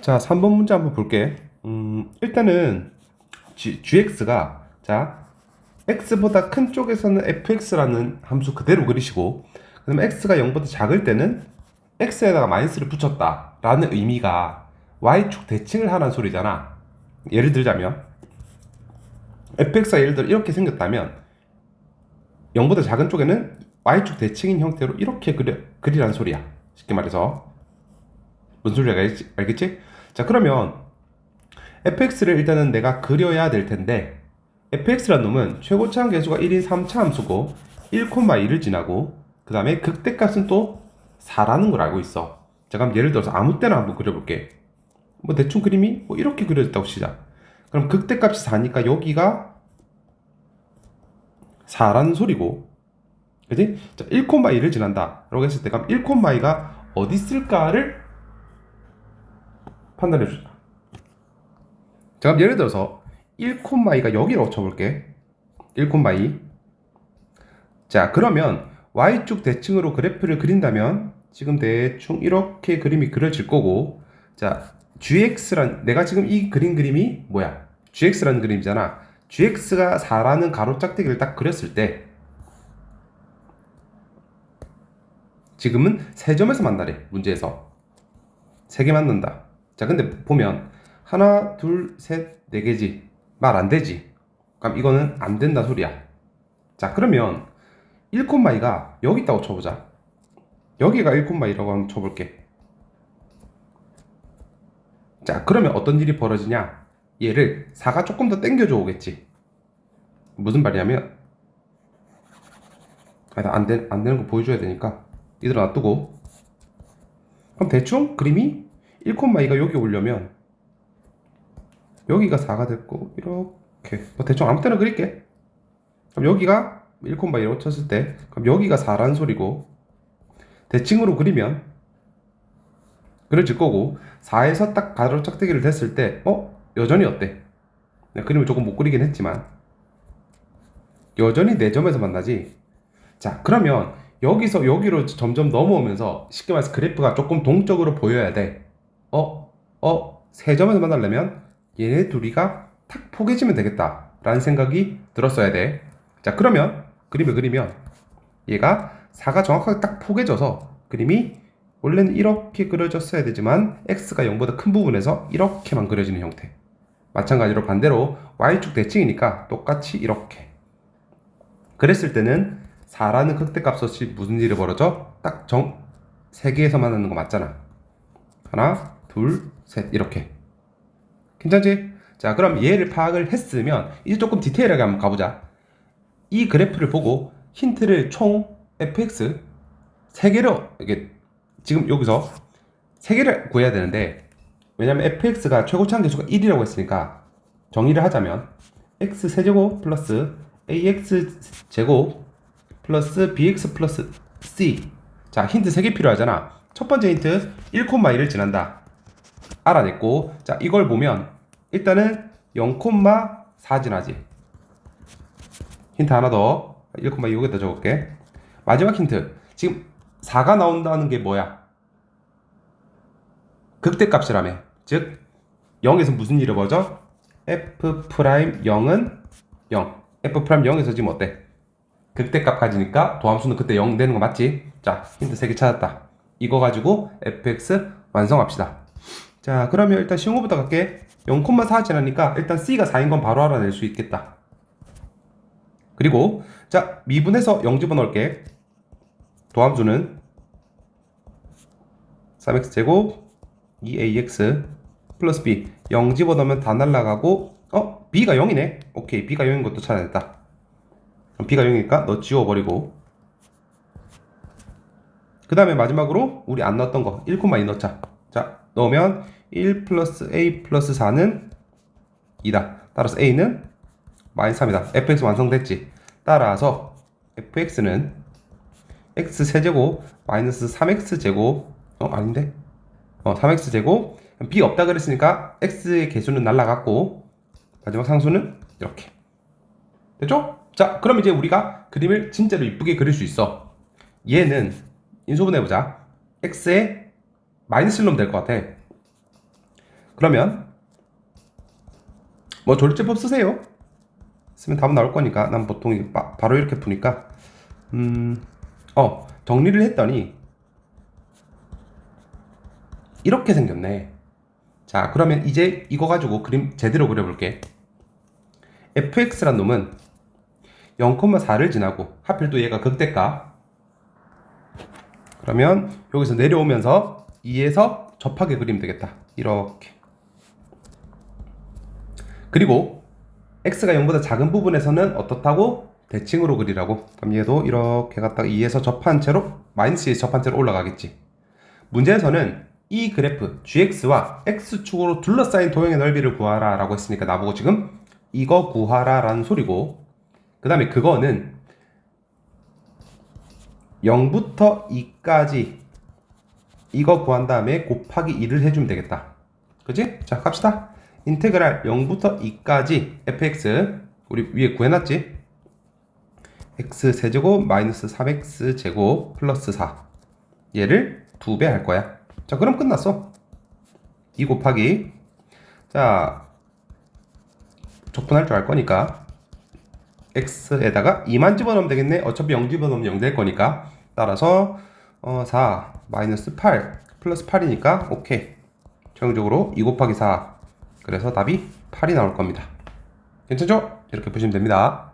자, 3번 문제 한번 볼게. 음, 일단은 G, gx가 자, x보다 큰 쪽에서는 fx라는 함수 그대로 그리시고 그다음에 x가 0보다 작을 때는 x에다가 마이너스를 붙였다라는 의미가 y축 대칭을 하라는 소리잖아. 예를 들자면 fx가 예를 들어 이렇게 생겼다면 0보다 작은 쪽에는 y축 대칭인 형태로 이렇게 그려, 그리라는 소리야. 쉽게 말해서 무슨 소리인지 알겠지? 알겠지? 자 그러면 fx를 일단은 내가 그려야 될 텐데 fx란 놈은 최고차항 계수가 1인 3차 함수고 1,2를 지나고 그 다음에 극대값은 또 4라는 걸 알고 있어 자 그럼 예를 들어서 아무 때나 한번 그려볼게 뭐 대충 그림이 뭐 이렇게 그려졌다고 치자 그럼 극대값이 4니까 여기가 4라는 소리고 그지? 자 1,2를 지난다 라고 했을 때 그럼 1,2가 어디 있을까를 판단해 주자 자 그럼 예를 들어서 1,2가 여기라고 쳐볼게. 1,2 자 그러면 y축 대칭으로 그래프를 그린다면 지금 대충 이렇게 그림이 그려질 거고. 자 gx란 내가 지금 이 그린 그림이 뭐야? Gx라는 그림이잖아. Gx가 4라는 가로 짝대기를 딱 그렸을 때 지금은 세 점에서 만나래 문제에서. 세 개 만난다 자 근데 보면 하나 둘 셋 네 개지. 말 안 되지. 그럼 이거는 안 된다 소리야. 자 그러면 1콤마이가 여기 있다고 쳐보자. 여기가 1콤마이라고 한번 쳐볼게. 자 그러면 어떤 일이 벌어지냐? 얘를 4가 조금 더 땡겨줘 오겠지. 무슨 말이냐면 아니 안, 되, 안 되는 거 보여줘야 되니까. 이대로 놔두고. 그럼 대충 그림이 1콤마이가 여기 오려면 여기가 4가 됐고 이렇게. 뭐 대충 아무 때나 그릴게. 그럼 여기가 1콤마이라고 쳤을 때 그럼 여기가 4라는 소리고 대칭으로 그리면 그려질 거고 4에서 딱 가로 짝대기를 댔을 때 어? 여전히 어때? 그림을 조금 못 그리긴 했지만. 여전히 4점에서 만나지? 자 그러면 여기서 여기로 점점 넘어오면서 쉽게 말해서 그래프가 조금 동적으로 보여야 돼 어? 어? 세 점에서 만나려면 얘네 둘이가 탁 포개지면 되겠다 라는 생각이 들었어야 돼 자 그러면 그림을 그리면 얘가 4가 정확하게 딱 포개져서 그림이 원래는 이렇게 그려졌어야 되지만 x가 0보다 큰 부분에서 이렇게만 그려지는 형태 마찬가지로 반대로 y축 대칭이니까 똑같이 이렇게 그랬을 때는 4라는 극대값 없이 무슨 일이 벌어져? 딱정 3개에서 만나는 거 맞잖아 하나 둘 셋 이렇게. 괜찮지? 자 그럼 얘를 파악을 했으면 이제 조금 디테일하게 한번 가보자. 이 그래프를 보고 힌트를 총 fx 3개로 이게 지금 여기서 3개를 구해야 되는데 왜냐면 fx가 최고차항 계수가 1이라고 했으니까 정의를 하자면 x 세제곱 플러스 ax 제곱 플러스 bx 플러스 c. 자 힌트 3개 필요하잖아. 첫 번째 힌트 1,2를 지난다 알아냈고 자 이걸 보면 일단은 0,4 지나지. 힌트 하나 더. 1,2 여기다 적을게. 마지막 힌트. 지금 4가 나온다는 게 뭐야? 극대값이라며. 즉 0에서 무슨 일이 벌어져? F 프라임 0은 0 f 프라임 0에서 지금 어때? 극대값 가지니까 도함수는 그때 0 되는 거 맞지? 자 힌트 3개 찾았다. 이거 가지고 fx 완성합시다 자 그러면 일단 쉬운 거부터 갈게 0,4 지나니까 일단 c가 4인 건 바로 알아낼 수 있겠다. 그리고 자 미분해서 0 집어넣을게. 도함수는 3x 제곱 2ax 플러스 b. 0 집어넣으면 다 날라가고 어? b가 0이네? 오케이 b가 0인 것도 찾아냈다. 그럼 b가 0이니까 너 지워버리고. 그 다음에 마지막으로 우리 안 넣었던 거 1,2 넣자. 자 넣으면 1 플러스 a 플러스 4는 2다. 따라서 a는 마이너스 3이다. Fx 완성됐지. 따라서 fx는 x 세제곱 마이너스 3x 제곱. 어 아닌데? 어 3x 제곱. B 없다 그랬으니까 x의 개수는 날라갔고 마지막 상수는 이렇게. 됐죠? 자 그럼 이제 우리가 그림을 진짜로 이쁘게 그릴 수 있어. 얘는 인수분해보자. X에 마이너스 1놈 될것 같아 그러면 뭐 조립제법 쓰세요. 쓰면 답은 나올 거니까 난 보통 바, 바로 이렇게 푸니까 음, 어 정리를 했더니 이렇게 생겼네. 자 그러면 이제 이거 가지고 그림 제대로 그려볼게. fx란 놈은 0,4를 지나고 하필 또 얘가 극대가 그러면 여기서 내려오면서 2에서 접하게 그리면 되겠다. 이렇게. 그리고 x가 0보다 작은 부분에서는 어떻다고? 대칭으로 그리라고. 그럼 얘도 이렇게 갖다가 2에서 접한 채로 마이너스 2에서 접한 채로 올라가겠지. 문제에서는 이 그래프 gx와 x축으로 둘러싸인 도형의 넓이를 구하라 라고 했으니까 나보고 지금 이거 구하라 라는 소리고 그 다음에 그거는 0부터 2까지 이거 구한 다음에 곱하기 2를 해주면 되겠다. 그지? 자, 갑시다. 인테그랄 0부터 2까지 fx 우리 위에 구해놨지? x 세제곱 마이너스 3x 제곱 플러스 4 얘를 2배 할 거야. 자, 그럼 끝났어. 2 곱하기 자 적분할 줄 알 거니까 x에다가 2만 집어넣으면 되겠네. 어차피 0 집어넣으면 0 될 거니까. 따라서 어, 4 마이너스 8 플러스 8이니까 오케이. 최종적으로 2 곱하기 4. 그래서 답이 8이 나올 겁니다. 괜찮죠? 이렇게 보시면 됩니다.